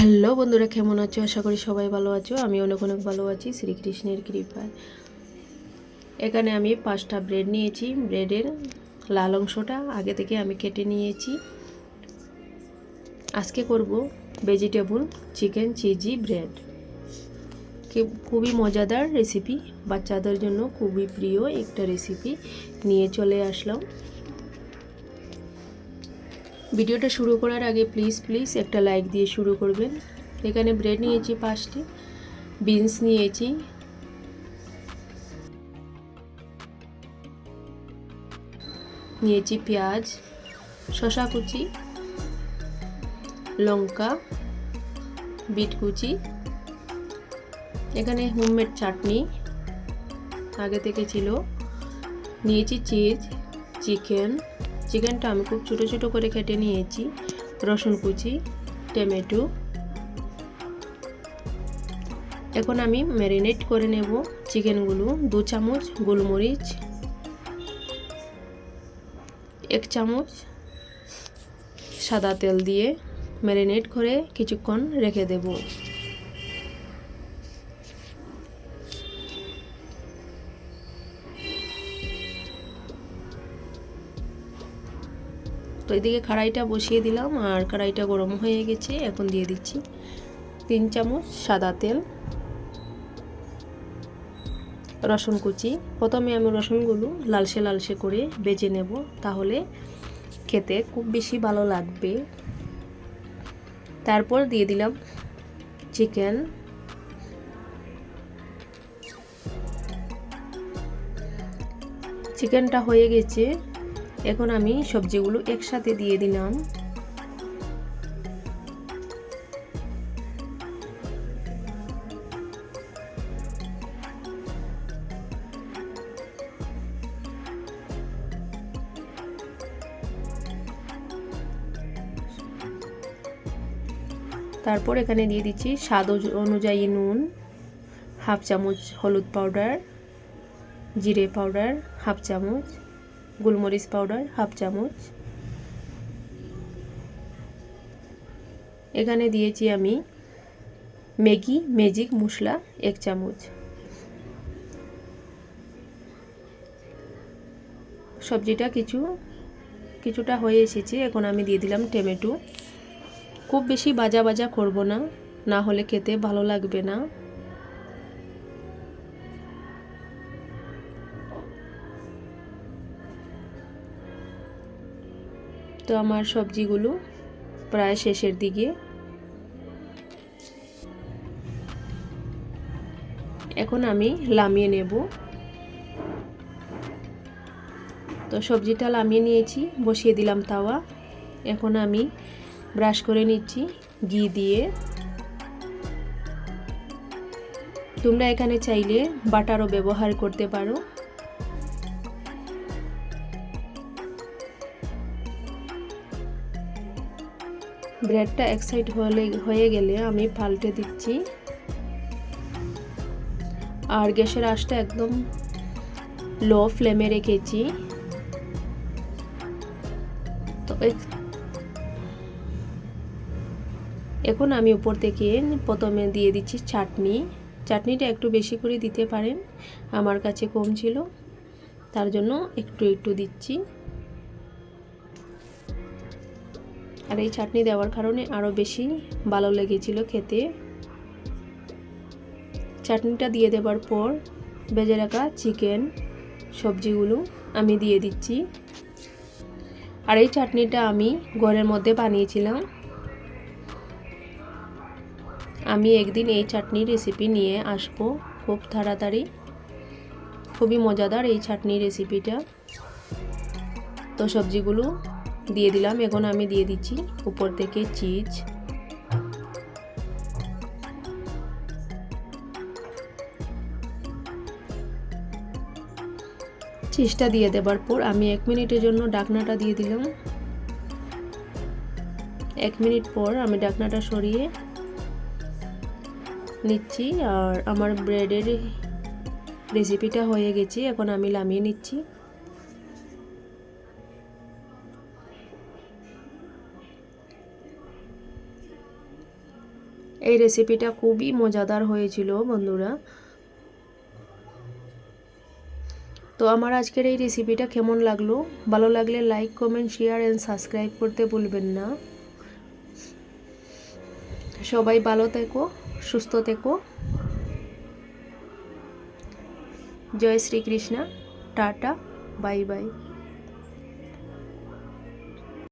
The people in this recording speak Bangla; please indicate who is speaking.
Speaker 1: হ্যালো বন্ধুরা, কেমন আছো? আশা করি সবাই ভালো আছো। আমি অনেক অনেক ভালো আছি, শ্রীকৃষ্ণের কৃপায়। এখানে আমি পাঁচটা ব্রেড নিয়েছি। ব্রেডের লাল অংশটা আগে থেকে আমি কেটে নিয়েছি। আজকে করব ভেজিটেবল চিকেন চিজি ব্রেড। খুবই মজাদার রেসিপি। বাচ্চাদের জন্য খুবই প্রিয় একটা রেসিপি। নিয়ে চলে আসলাম। ভিডিওটা শুরু করার আগে প্লিজ প্লিজ একটা লাইক দিয়ে শুরু করবেন। এখানে ব্রেড নিয়েছি পাঁচটি বিনস নিয়েছি। নিয়েছি পেঁয়াজ শশা কুচি, লঙ্কা, বিট কুচি। এখানে হোমমেড চাটনি, আগে থেকে ছিল। নিয়েছি চিজ চিকেন চিকেনটা আমি খুব ছোটো ছোটো করে কেটে নিয়েছি। রসুন কুচি, টমেটো। এখন আমি ম্যারিনেট করে নেব চিকেনগুলো। দু চামচ গোলমরিচ, এক চামচ সাদা তেল দিয়ে ম্যারিনেট করে কিছুক্ষণ রেখে দেবো। তো এদিকে কড়াইটা বসিয়ে দিলাম আর কড়াইটা গরম হয়ে গেছে, এখন দিয়ে দিচ্ছি তিন চামচ সাদা তেল, রসুন কুচি। প্রথমে আমি রসুনগুলো লালসে লালসে করে বেজে নেব, তাহলে খেতে খুব বেশি ভালো লাগবে। তারপর দিয়ে দিলাম চিকেন। চিকেনটা হয়ে গেছে। এখন আমি সবজিগুলো একসাথে দিয়ে দিলাম। তারপর এখানে দিয়ে দিচ্ছি স্বাদ অনুযায়ী নুন, হাফ চামচ হলুদ পাউডার, জিরে পাউডার, হাফ চামচ গোলমরিচ পাউডার, হাফ চামচ। এখানে দিয়েছি আমি ম্যাগি, ম্যাজিক মশলা, এক চামচ। সবজিটা কিছু, কিছুটা হয়ে এসেছে, এখন আমি দিয়ে দিলাম টমেটো। খুব বেশি বাজা বাজা করব না না হলে খেতে ভালো লাগবে না। তো আমার সবজিগুলো প্রায় শেষের দিকে। এখন আমি লামিয়ে নেব। তো সবজিটা লামিয়ে নিয়েছি, বসিয়ে দিলাম তাওয়া। এখন আমি ব্রাশ করে নিচ্ছি ঘি দিয়ে। তোমরা এখানে চাইলে বাটারও ব্যবহার করতে পারো। ব্রেডটা এক সাইড হলে, হয়ে গেলে আমি পাল্টে দিচ্ছি। আর গ্যাসের আঁচটা একদম লো ফ্লেমে রেখেছি। তো এখন আমি উপর থেকে প্রথমে দিয়ে দিচ্ছি চাটনি। চাটনিটা একটু বেশি করে দিতে পারেন, আমার কাছে কম ছিল। তার জন্য একটু একটু দিচ্ছি। আর এই চাটনি দেওয়ার কারণে আরও বেশি ভালো লেগেছিল খেতে। চাটনিটা দিয়ে দেওয়ার পর বেজে রাখা চিকেন, সবজিগুলো আমি দিয়ে দিচ্ছি। আর এই চাটনিটা আমি ঘরের মধ্যে বানিয়েছিলাম। আমি একদিন এই চাটনির রেসিপি নিয়ে আসব খুব তাড়াতাড়ি। খুবই মজাদার এই চাটনি রেসিপিটা তো সবজিগুলো দিয়ে দিলাম, এখন আমি দিয়ে দিচ্ছি উপর থেকে চিজ। চিজটা দিয়ে দেবার পর আমি এক মিনিটের জন্য ডাকনাটা দিয়ে দিলাম। এক মিনিট পর আমি ডাকনাটা সরিয়ে নিচ্ছি, আর আমার ব্রেডের রেসিপিটা হয়ে গেছে, এখন আমি নামিয়ে নিচ্ছি। এই রেসিপিটা খুবই মজাদার হয়েছিল, বন্ধুরা। তো আমার আজকের এই রেসিপিটা কেমন লাগল? ভালো লাগলে like comment share and subscribe করতে ভুলবেন না। সবাই ভালো থেকো, সুস্থ থেকো। জয় শ্রীকৃষ্ণ, টাটা, বাই বাই।